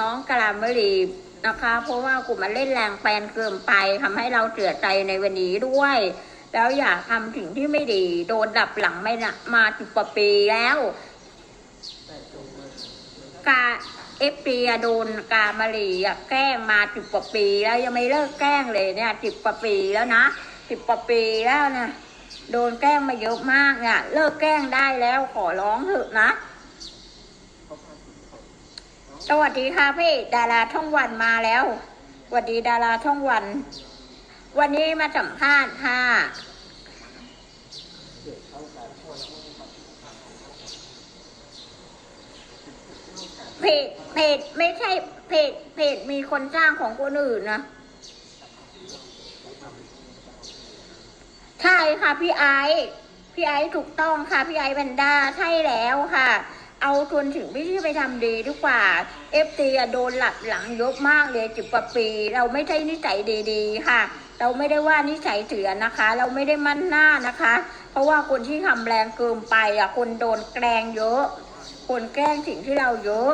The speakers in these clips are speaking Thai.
น้องกะลามรีนะคะ เพราะว่ากูมันเล่นแรงแปนเกินไปทำให้เราเสียใจในวันนี้ด้วย แล้วอย่าทำสิ่งที่ไม่ดี โดนดับหลังไม่นะมาสิบกว่าปีแล้วกาเอฟปีโดนกามารีอะแกล้งมาสิบกว่าปีแล้วยังไม่เลิกแกล้งเลยเนี่ยสิบกว่าปีแล้วนะสิบกว่าปีแล้วนะโดนแกล้งมาเยอะมากเนี่ยเลิกแกล้งได้แล้วขอร้องเถอะนะ สวัสดีค่ะพี่ดาราช่องวันมาแล้วสวัสดีดาราช่องวัน วันนี้มาสัมภาษณ์ค่ะเพจเพจไม่ใช่เพจเพจมีคนจ้างของคนอื่นนะใช่ค่ะพี่ไอซ์พี่ไอซ์ถูกต้องค่ะพี่ไอซ์แบนด้าใช่แล้วค่ะ เอาทวนถึงพี่ที่ไปทำดีดีกว่าเอฟตีโดนหลับหลังเยอะมากเลยจิบกว่าปี เราไม่ใช่นิสัยดีๆ ค่ะ เราไม่ได้ว่านิสัยเถื่อนนะคะ เราไม่ได้มั่นหน้านะคะ เพราะว่าคนที่ทำแรงเกินไปอะคนโดนแกล้งเยอะ คนแกล้งสิ่งที่เราเยอะ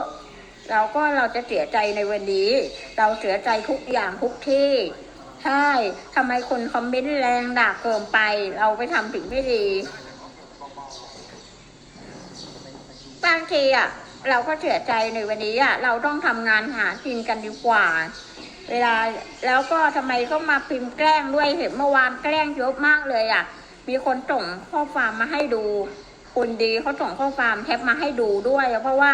เราก็เราจะเสียใจในวันนี้ เราเสียใจทุกอย่างทุกที่ ใช่ทำไมคนคอมเมนต์แรงด่าเกินไป เราไปทำสิ่งไม่ดี บางทีอะเราก็เสียใจในวันนี้อะเราต้องทำงานหากินกันดีกว่า เวลาแล้วก็ทำไมก็มาพิมพ์แกล้งด้วยเห็นเมื่อวานแกล้งเยอะมากเลยอะ มีคนส่งข้อความมาให้ดูคุณดีเขาส่งข้อความแทบมาให้ดูด้วย เพราะว่า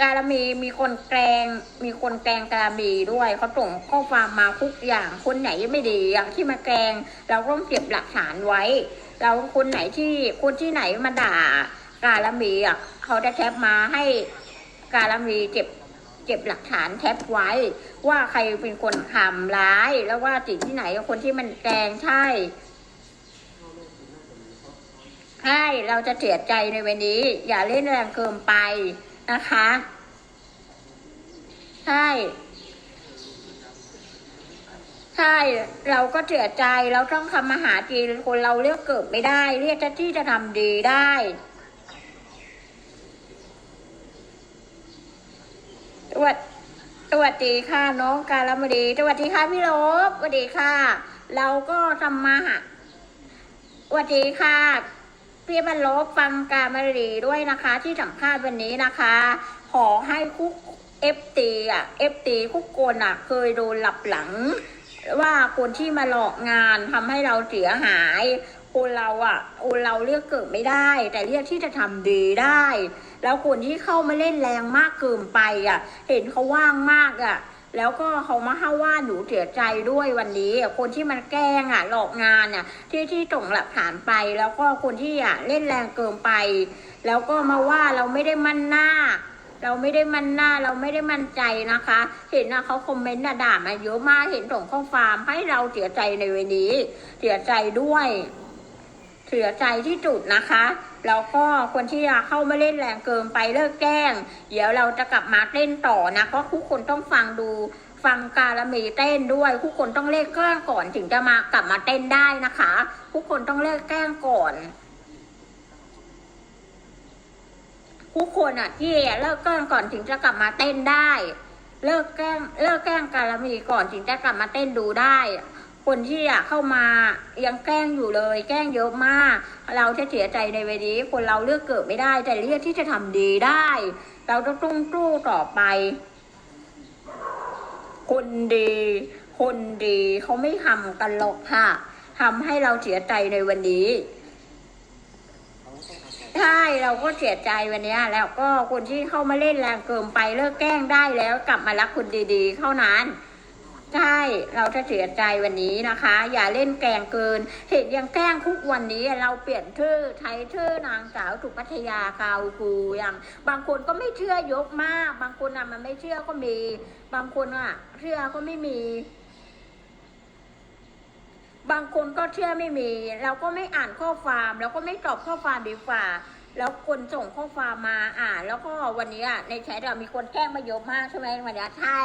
การมีมีคนแกล้งมีคนแกล้งการมีด้วยเขาส่งข้อความมาทุกอย่างคนไหนไม่ดีอย่างที่มาแกล้งเราก็ต้องเก็บหลักฐานไว้ เราคนไหนที่คนที่ไหนมาด่า การมีอะเขาจะแคปมาให้การมีเก็บเก็บหลักฐานแคปไว้ ว่าใครเป็นคนทำร้าย แล้วว่าสิ่งที่ไหนคนที่มันแกล้งใช่ใช่เราจะเสียใจในวันนี้ อย่าเล่นแรงเกินไปนะคะใช่ใช่เราก็เสียใจเราต้องทำมาหากินคนเราเลือกเกิดไม่ได้ เรียกจะที่จะทำดีได้ วัสสวัสดีค่ะน้องการมดีสวัสดีค่ะพี่ลบสวัสดีค่ะ เราก็ทำมาหาสวัสดีค่ะพี่บรรลบฟังการมดีด้วยนะคะ ที่สัมภาษณ์วันนี้นะคะ ขอให้คุกเอฟตีอะเอฟตีคุกโกนอะ เคยโดนหลับหลัง ว่าคนที่มาหลอกงานทำให้เราเสียหาย คนเราอะคนเราเลือกเกิดไม่ได้ แต่เลือกที่จะทำดีได้ แล้วคนที่เข้ามาเล่นแรงมากเกินไปอะเห็นเขาว่างมากอะแล้วก็เขามาห้าว่าหนูเสียใจด้วยวันนี้ คนที่มันแกล้งอะหลอกงานอะ ที่ที่ส่งหลักฐานไป แล้วก็คนที่อะเล่นแรงเกินไป แล้วก็มาว่าเราไม่ได้มั่นหน้า เราไม่ได้มั่นหน้าเราไม่ได้มั่นใจนะคะ เห็นนะเขาคอมเมนต์นะด่ามาเยอะมากเห็นส่งข้อความให้เราเสียใจในวันนี้ เสียใจด้วย เสียใจที่จุดนะคะแล้วก็คนที่เข้ามาเล่นแรงเกินไปเลิกแกล้ง เดี๋ยวเราจะกลับมาเต้นต่อนะเพราะทุกคนต้องฟังดูฟังการมีเต้นด้วยทุกคนต้องเลิกแกล้งก่อนถึงจะมากลับมาเต้นได้นะคะทุกคนต้องเลิกแกล้งก่อนทุกคนอะที่เลิกแกล้งก่อนถึงจะกลับมาเต้นได้ เลิกแกล้งเลิกแกล้งการมีก่อนถึงจะกลับมาเต้นดูได้ คนที่อะเข้ามายังแกล้งอยู่เลย แกล้งเยอะมาก เราจะเสียใจในเวทีคนเราเลือกเกิดไม่ได้ แต่เลือกที่จะทำดีได้ เราต้องตุ้งตู้ต่อไป คนดี คนดีเขาไม่ทำกันหรอกค่ะทำให้เราเสียใจในวันนี้ใช่เราก็เสียใจวันนี้แล้วก็คนที่เข้ามาเล่นแรงเกินไปเลิกแกล้งได้แล้วกลับมารักคนดีๆ เข้านั้น ใช่เราจะเสียใจวันนี้นะคะ อย่าเล่นแกล้งเกิน เห็นยังแกล้งทุกวันนี้เราเปลี่ยนชื่อใช้ชื่อนางสาวถูกพัทยาคาวกูอย่าง บางคนก็ไม่เชื่อยกมาก บางคนอะมันไม่เชื่อก็มี บางคนอะ เชื่อก็ไม่มี บางคนก็เชื่อไม่มี เราก็ไม่อ่านข้อความแล้วก็ไม่ตอบข้อความดีกว่า แล้วคนส่งข้อความมาอ่านแล้วก็วันนี้อะในแชทอะมีคนแกล้งมาเยอะมากใช่ไหมวันนี้ใช่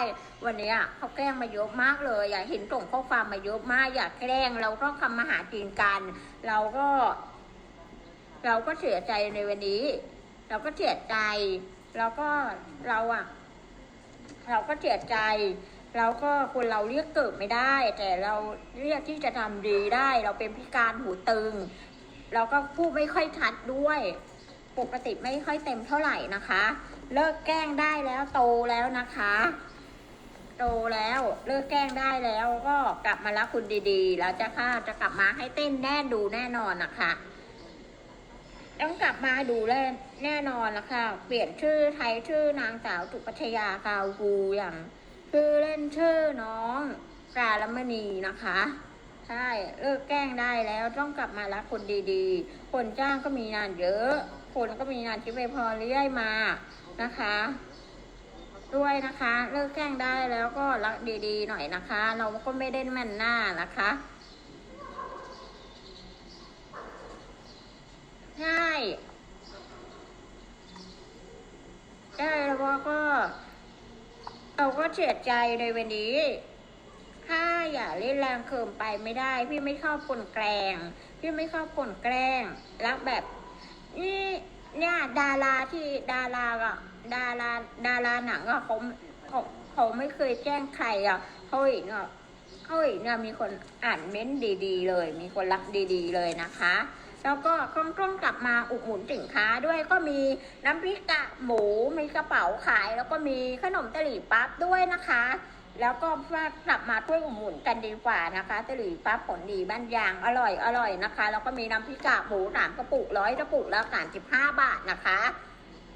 วันนี้อะเขาแกล้งมาเยอะมากเลยอยากเห็นส่งข้อความมาเยอะมาก อยากแกล้งเราก็ทำมาหากินกัน เราก็ เราก็เสียใจในวันนี้ เราก็เสียใจ แล้วก็เราอะ เราก็เสียใจเราก็คนเราเรียกเกิดไม่ได้ แต่เราเรียกที่จะทำดีได้ เราเป็นพิการหูตึง เราก็พูดไม่ค่อยชัดด้วย ปกติไม่ค่อยเต็มเท่าไหร่นะคะ เลิกแกล้งได้แล้วโตแล้วนะคะ โตแล้วเลิกแกล้งได้แล้วก็กลับมารักคุณดีๆ แล้วจะค่ะจะกลับมาให้เต้นแน่ดูแน่นอนนะคะต้องกลับมาดูแลแน่นอนละค่ะ เปลี่ยนชื่อไทยชื่อนางสาวตุปัชยาคาวกูอย่างชื่อเล่นชื่อน้องกาลมณีนะคะ ใช่เลิกแกล้งได้แล้วต้องกลับมารักคนดีๆ คนจ้างก็มีงานเยอะ คนก็มีงานที่ไปพอเรื่อยมานะคะ ด้วยนะคะ เลิกแกล้งได้แล้วก็รักดีๆหน่อยนะคะ เราก็ไม่ได้แม่นหน้านะคะใช่ใช่แล้วก็เราก็เสียใจในวันนี้ถ้าอย่าเล่นแรงเกินไปไม่ได้ พี่ไม่ชอบคนแกล้ง พี่ไม่ชอบคนแกล้ง รักแบบ นี่เนี่ยดาราที่ดาราอะดาราดาราหนังอะเขาเขาเขาไม่เคยแกล้งใครอะเขาเห็นอะเขาเห็นเนี่ยมีคนอ่านเม้นต์ดี ๆ เลย มีคนรักดีๆ เลยนะคะ แล้วก็ต้องต้องกลับมาอุดหนุนสินค้าด้วยก็มีน้ำพริกกะหมูมีกระเป๋าขาย แล้วก็มีขนมตะหลี่ปั๊บด้วยนะคะ แล้วก็ฝากกลับมาช่วยอุดหนุนกันดีกว่านะคะตะหลี่ปั๊บผลดีบ้านยางอร่อยอร่อยนะคะ แล้วก็มีน้ำพริกกะหมูสามกระปุกร้อยกระปุกแล้วสามสิบห้าบาทนะคะ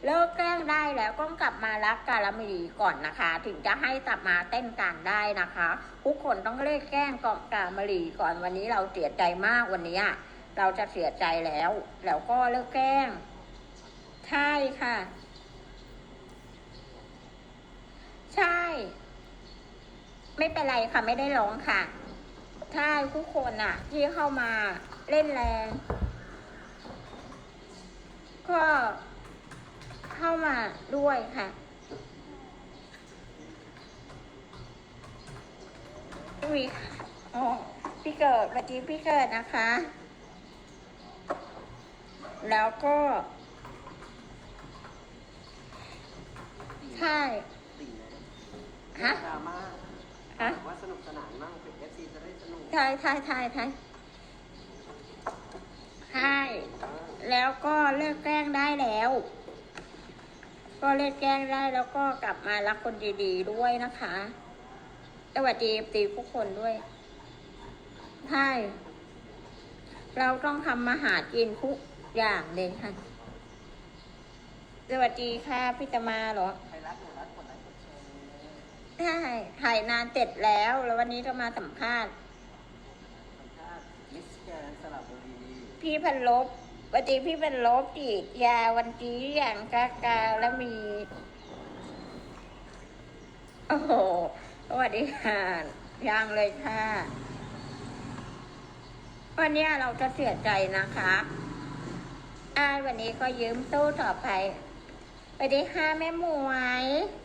เลิกแกล้งได้แล้วก็กลับมารักการมดีก่อนนะคะ ถึงจะให้กลับมาเต้นกันได้นะคะทุกคนต้องเลิกแกล้งกอบการมดีก่อนวันนี้เราเสียใจมากวันนี้เราจะเสียใจแล้ว แล้วก็เลิกแกล้งใช่ค่ะ ใช่ ไม่เป็นไรค่ะไม่ได้ร้องค่ะใช่ทุกคนน่ะที่เข้ามาเล่นแรง ก็เข้ามาด้วยค่ะวีอ๋อพี่เกิดวันนี้พี่เกิดนะคะ แล้วก็ใช่ ฮะ ดราม่า ฮะ ว่าสนุกสนานมากเป็นเอฟซีจะได้สนุกใช่ใช่ใช่ใช่ใช่แล้วก็เลิกแกล้งได้แล้ว ก็เลิกแกล้งได้แล้วก็กลับมารักคนดีๆด้วยนะคะ สวัสดีตีทุกคนด้วยใช่เราต้องทำมาหากินทุกอย่างเลยค่ะ สวัสดีค่ะพี่ตมาเหรอ ใครรักหนูรักกดไลค์กดแชร์ ใช่ถ่ายนานเสร็จแล้ว แล้ววันนี้ก็มาสัมภาษณ์ สัมภาษณ์มิสแกรนด์สระบุรีพี่พันลบวันนี้พี่พันลบอีกยาวันนี้อย่างกากาแล้วมี โอ้โหสวัสดีค่ะยังเลยค่ะ วันนี้เราจะเสียใจนะคะอ้ายวันนี้ก็ยืมตู้ต่อไปสวัสดีค่ะแม่หมวยส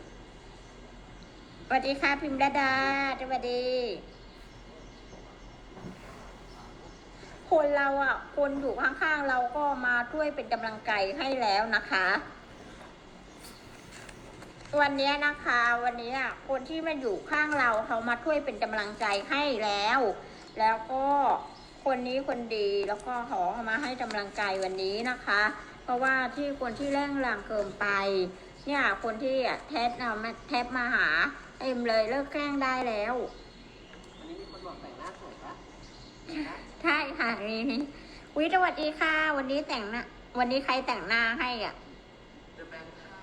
วัสดีค่ะพิมพ์ระดาสวัสดี คนเราอะ คนอยู่ข้างๆเราก็มาช่วยเป็นกำลังใจให้แล้วนะคะ วันนี้นะคะ วันนี้อะคนที่มาอยู่ข้างเราเขามาช่วยเป็นกำลังใจให้แล้ว แล้วก็คนนี้คนดีแล้วก็ขอมาให้กำลังใจวันนี้นะคะ เพราะว่าที่คนที่แรงแรงเกินไป เนี่ยคนที่แทสเอามาแทบมาหา เอ็มเลยเลิกแกล้งได้แล้ววันนี้มีคนบอกแต่งหน้าสวยปะใช่ค่ะนี่วิสวัสดีค่ะ วันนี้แต่งหน้าวันนี้ใครแต่งหน้าให้อะเดอะแบงค์ค่ะ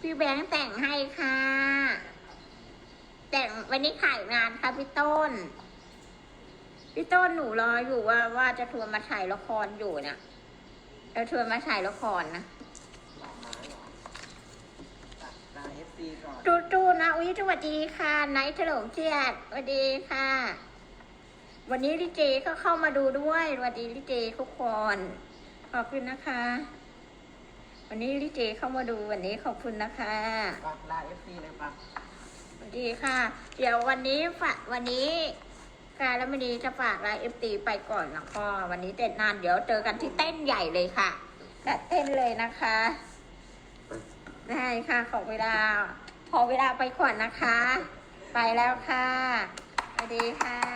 พี่แบงค์แต่งให้ค่ะ แต่งวันนี้ขายงานค่ะพี่ต้น พี่ต้นหนูรออยู่ว่าว่าจะชวนมาถ่ายละครอยู่เนี่ยจะชวนมาถ่ายละครนะ หล่อไม้เหรอตัดตาเอฟ ซีก่อนจูจูนะวิสวัสดีค่ะไนท์เฉลิมเกียรติสวัสดีค่ะ วันนี้ลิเจก็เข้ามาดูด้วยสวัสดีลิเจทุกคนขอบคุณนะคะ วันนี้ลิเจเข้ามาดูวันนี้ขอบคุณนะคะปากลาเอฟซีเลยปะสวัสดีค่ะ เดี๋ยววันนี้ฝากวันนี้การแล้ววันนี้จะฝากไลน์เอฟตีไปก่อนแล้วก็วันนี้เต้นนานเดี๋ยวเจอกันที่เต้นใหญ่เลยค่ะจัดเต้นเลยนะคะ ได้ค่ะขอเวลา ขอเวลาไปก่อนนะคะ ไปแล้วค่ะสวัสดีค่ะ